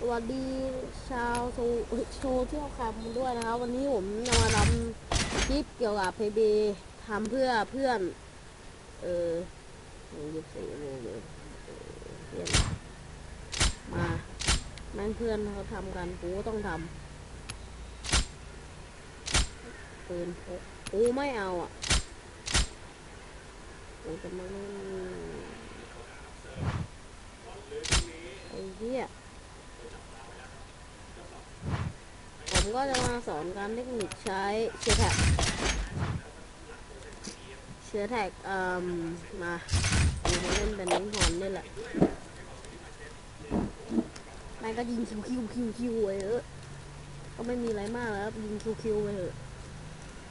สวัสดีชาวโซโชว์เที่ยวคำด้วยนะครับ วันนี้ผมจะมาทำคลิปเกี่ยวกับเพบีทำเพื่อเพื่อน เออยี่สิบสี่เลยเลยเออเพื่อนมาแม่งเพื่อนเขาทำกันกูต้องทำปืนกูไม่เอาอะกูจะมาเล่นไอ้เหี้ย ผมก็จะมาสอนการเทคนิคใช้เชื้อแท็กเชื้อแท็กเอ่มมาดูเล่นเป็นนิงฮอนนี่แหละแม่งก็ยิงคิวคิวคิวคิวไว้เออก็ไม่มีอะไรมากแล้วยิงคิวคิวไปเถอะ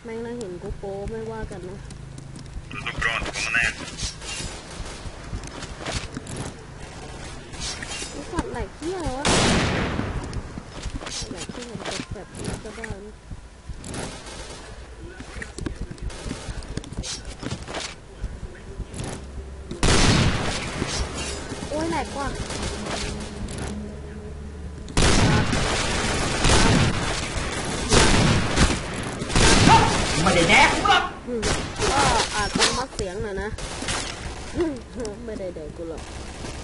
แม่งน่าเห็นโกโก้ไม่ว่ากันนะ แบบนี้ก็ได้นะโอ้ยแหลกว่ะไม่ได้แดกกูหรอกอืมก็อาจต้องมัดเสียงหน่อยนะ ไม่ได้เด็กกูหรอก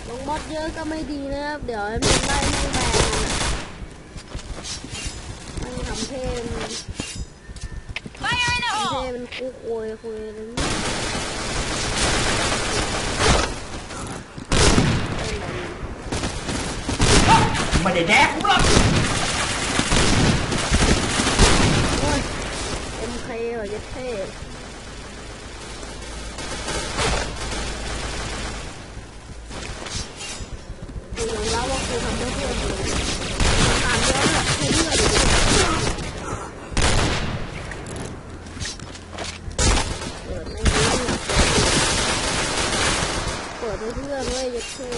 ลงมดเยอะก็ไม่ดีนะครับ เดี๋ยวมันได้ไม่แรงมัน ทำเทมทำเทมันคุกโวยคุยอะไรนี่ไม่ได้แดกกูหรอกโอ้ยเอ็มเคเหรอยัดเท่กูยอมรับว่ากูทำเพื่อเพื่อนกูตามย้อนแบบเพื่อนเพื่อนเปิดไม่รู้เนี่ย เพื่อนเว้ยยัดเท่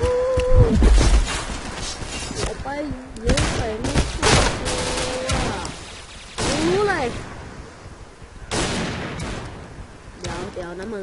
อู้เอาไปเลี้ยงใส่ไม่ถูกรู้เลย เดี๋ยวเดี๋ยวนะมึง